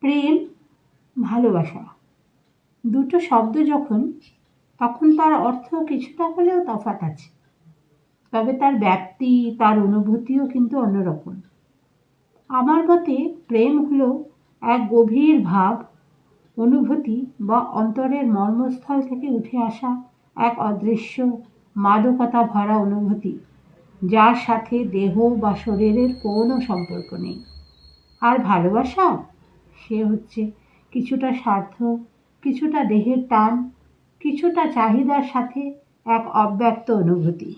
প্রেম, ভালোবাসা। দুটো শব্দ যখন, তখন তার অর্থ কিছুটা হলেও তফাৎ আছে। তবে তার ব্যাপ্তি তার অনুভূতিও কিন্তু অন্যরকম। আমার মতে প্রেম হলো এক গভীর ভাব, অনুভূতি বা অন্তরের মর্মস্থল থেকে উঠে আসা এক অদৃশ্য, মাদকতা ভরা অনুভূতি, যার সাথে দেহ বা শরীরের কোনো সম্পর্ক নেই। আর ভালোবাসা? সে হচ্ছে কিছুটা স্বার্থ, কিছুটা দেহের টান, কিছুটা চাহিদার সাথে এক অব্যক্ত অনুভূতি।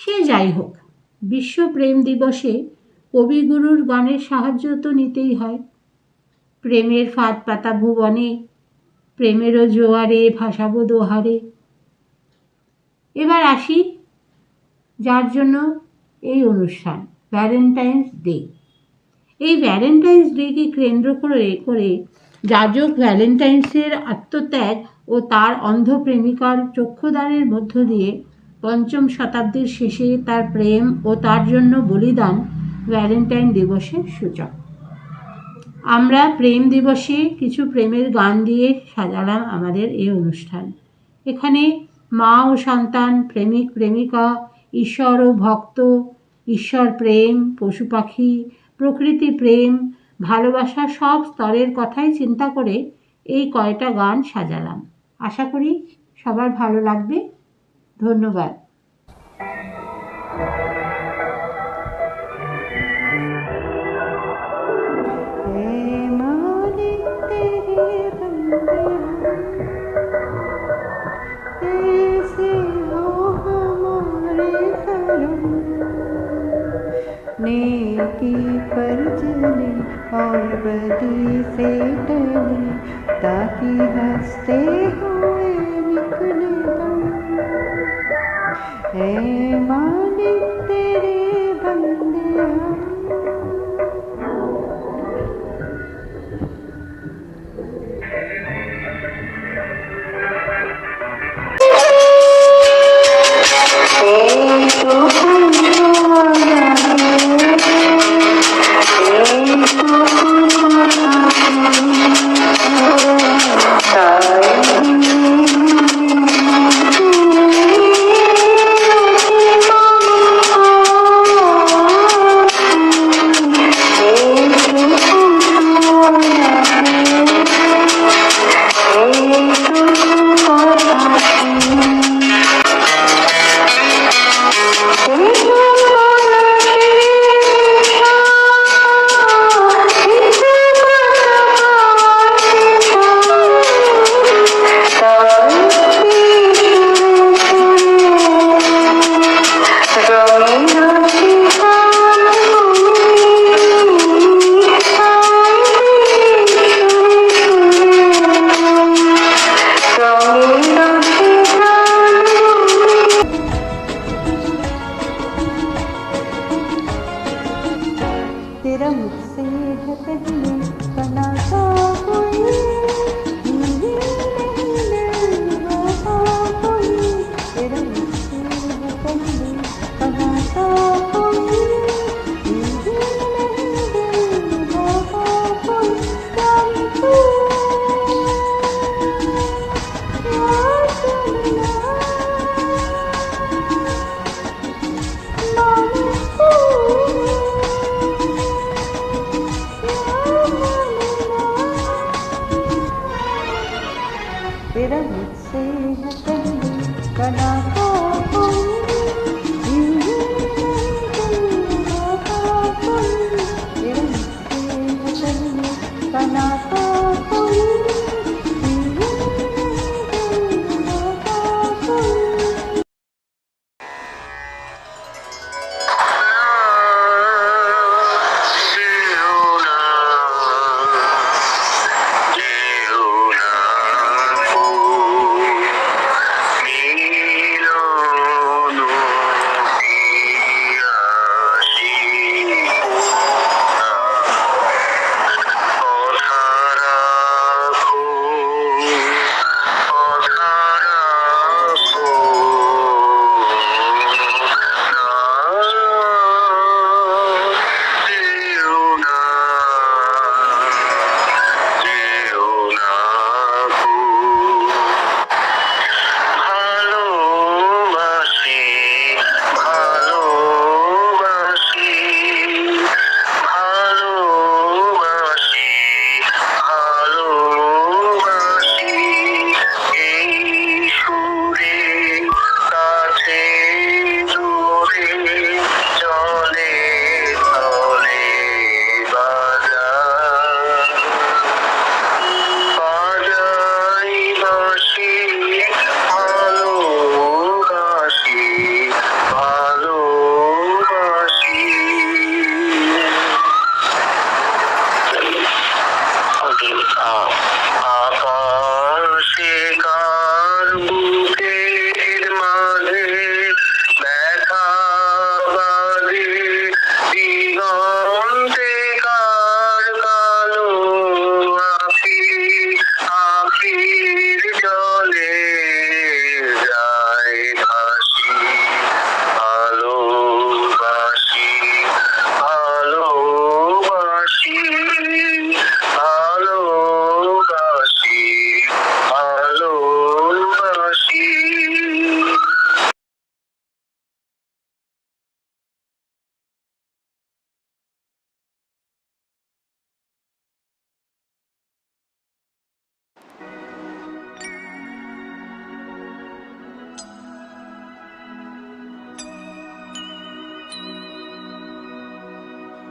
সে যাই হোক বিশ্ব প্রেম দিবসে কবিগুরুর গানের সাহায্য তো নিতেই হয়। প্রেমের ফাঁদ পাতা ভুবনে, প্রেমেরও জোয়ারে ভাসাবো দোহারে। এবার আসি যার জন্য এই অনুষ্ঠান ভ্যালেন্টাইন্স ডে এই ভ্যালেন্টাইন্স ডেকে কেন্দ্র করে করে যাজক ভ্যালেন্টাইন্সের আত্মত্যাগ ও তার অন্ধ প্রেমিকার চক্ষুদানের মধ্য দিয়ে পঞ্চম শতাব্দীর শেষে তার প্রেম ও তার জন্য বলিদান ভ্যালেন্টাইন দিবসের সূচক। আমরা প্রেম দিবসে কিছু প্রেমের গান দিয়ে সাজালাম আমাদের এই অনুষ্ঠান। এখানে মা ও সন্তান, প্রেমিক, প্রেমিকা, ঈশ্বর ও ভক্ত, ঈশ্বর প্রেম, পশু পাখি প্রকৃতি, প্রেম, ভালোবাসা সব স্তরের কথাই চিন্তা করে এই কয়টা গান সাজালাম। আশা করি সবার ভালো লাগবে। ধন্যবাদ। नेकी पर चले और बदी से टले, ताकि हँसते हुए निकले है मालिक तेरे बंदे हम।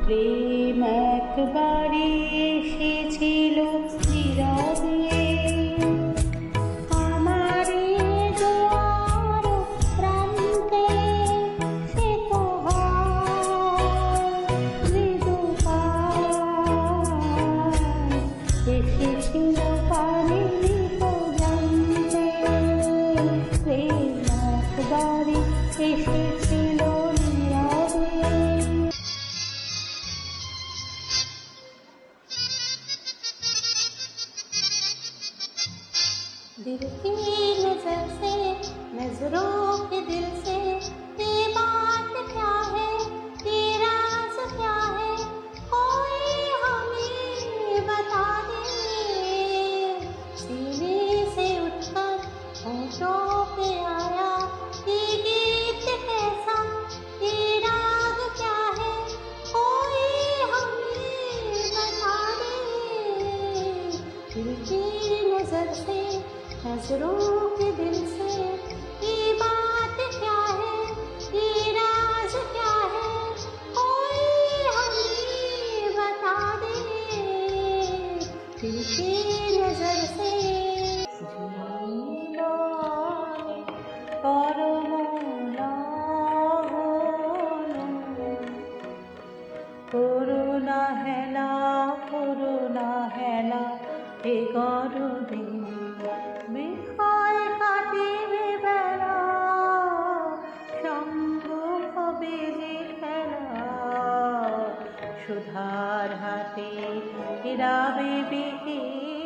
প্রেম একবারে এসেছিল दिल की नज़र से नज़रों नज़रों के दिल से, ये बात क्या है? ये राज क्या है? कोई हमें बता दे दिल की नज़र से। कोरोना है ना कोरोना है ना, एक और क्षुधार्हते हिरावे बिके